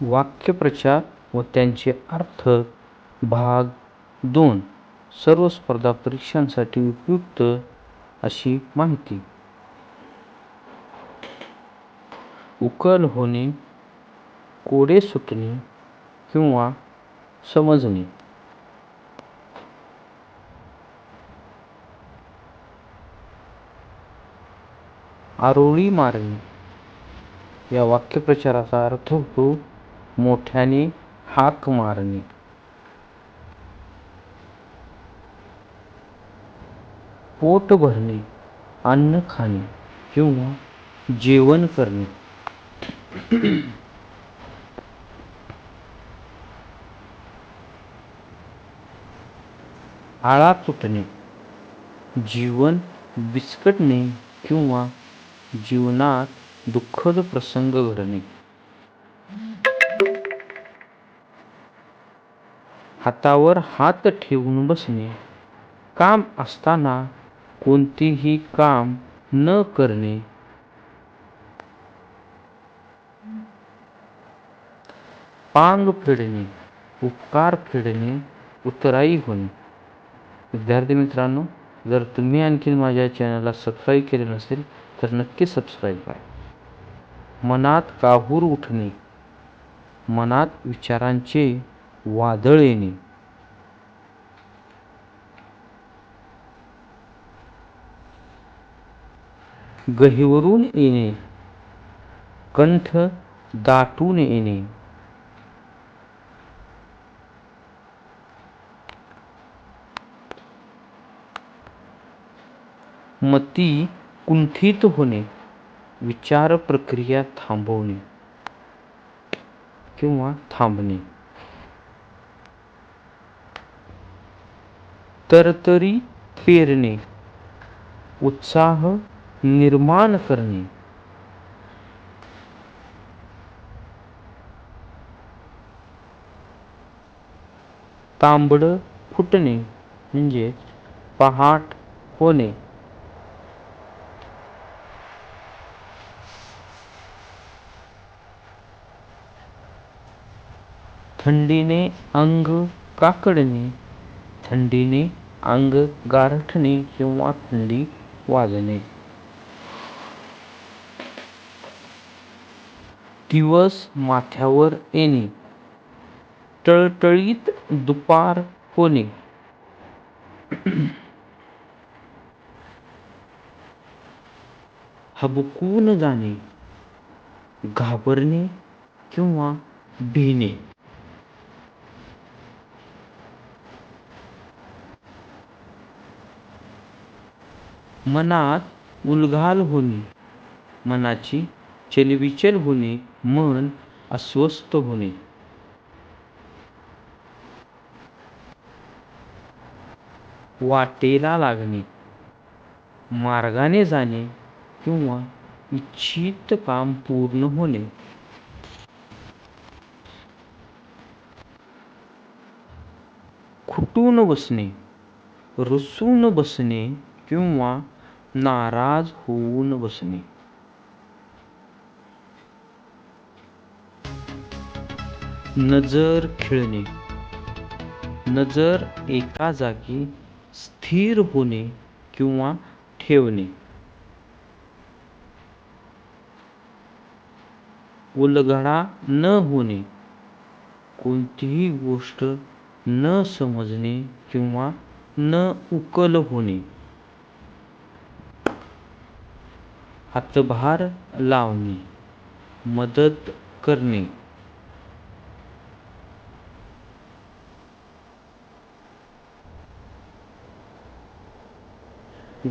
वाक्यप्रचार व त्यांचे अर्थ भाग दोन सर्व स्पर्धा परीक्षांसाठी उपयुक्त अशी माहिती. उकल होणे कोडे सुटणे किंवा समजणे. आरोळी मारणे. या वाक्यप्रचाराचा अर्थ होतो मोठ्याने हाक मारणे. पोट भरणे अन्न खाणे किंवा जेवण करणे. आळा तुटणे जीवन विस्कटणे किंवा जीवनात दुःखद प्रसंग घडणे. हातावर हात ठेवून बसणे. काम असताना कोणतेही काम न करणे. पांग फेडणे उपकार फेडणे उतराई होणे. विद्यार्थी मित्रांनो जर तुम्ही आणखी माझ्या चॅनलला सबस्क्राईब केले नसेल तर नक्की सबस्क्राईब करा. मनात काहूर उठणे. मनात विचारांचे वादळ येणे गहिवरून येणे. कंठ दाटून येणे. मती कुंठित होणे. विचार प्रक्रिया थांबवणे. किंवा थांबणे. तरतरी पेरणे उत्साह निर्माण करणे. तांबड फुटणे म्हणजे पहाट होणे. थंडीने अंग काकडणे थंडीने अंग गारठणे किंवा थंडी वाजणे. दिवस माथ्यावर येणे. टळटळीत दुपार होणे. हबकून जाणे. घाबरणे किंवा भिणे. मनात उलघाल होणे मनाची चलबिचल होणे मन अस्वस्थ होणे. वाटेला लागणे. मार्गाने जाणे किंवा इच्छित काम पूर्ण होणे. खुटून बसणे रुसून बसणे किंवा नाराज होऊन बसणे. नजर खिळणे. नजर एका जागी स्थिर होणे किंवा ठेवणे. उलगडा न होणे. कोणतीही गोष्ट न समजणे किंवा न उकल होणे. हातभार लावणे मदत करणे.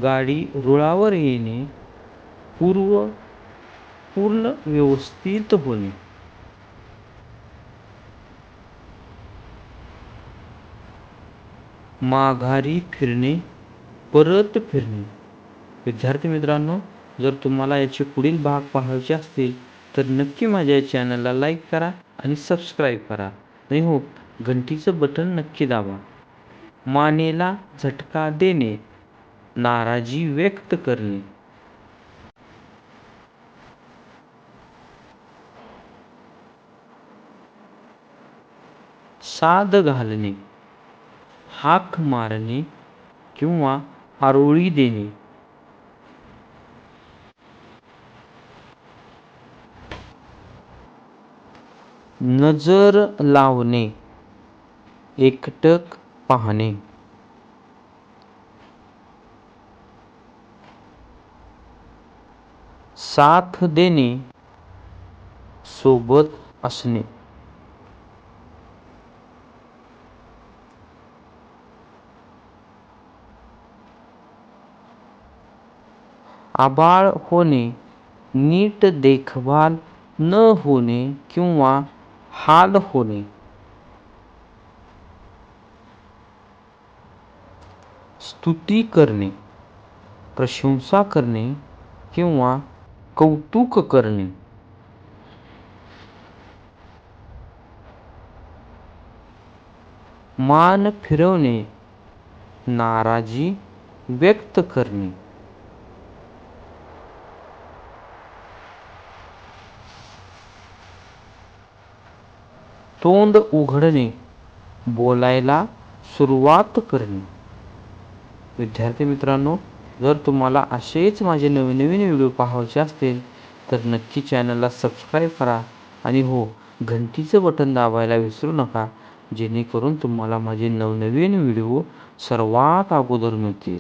गाडी रुळावर येणे पूर्व पूर्ण व्यवस्थित होणे. माघारी फिरणे परत फिरणे. विद्यार्थी मित्रांनो जर तुम्हाला याचे पुढील भाग पाहायचे असतील तर नक्की माझ्या चॅनलला लाईक करा आणि सबस्क्राईब करा. नाही हो घंटीचं बटन नक्की दाबा. मानेला झटका देणे नाराजी व्यक्त करणे. साद घालणे हाक मारणे किंवा आरोळी देणे. नजर लावणे एकटक पाहणे. साथ देणे सोबत असणे. आबाळ होणे नीट देखभाल न होणे किंवा हाल होणे. स्तुती करणे प्रशंसा करणे किंवा कौतुक करणे. मान फिरवणे नाराजी व्यक्त करणे. तोंड उघडणे बोलायला सुरुवात करणे. विद्यार्थी मित्रांनो जर तुम्हाला असेच माझे नवीन नवीन व्हिडिओ पाहायचे असतील तर नक्की चॅनलला सबस्क्राईब करा आणि हो घंटीचं बटन दाबायला विसरू नका जेणेकरून तुम्हाला माझे नवनवीन व्हिडिओ सर्वात अगोदर मिळतील.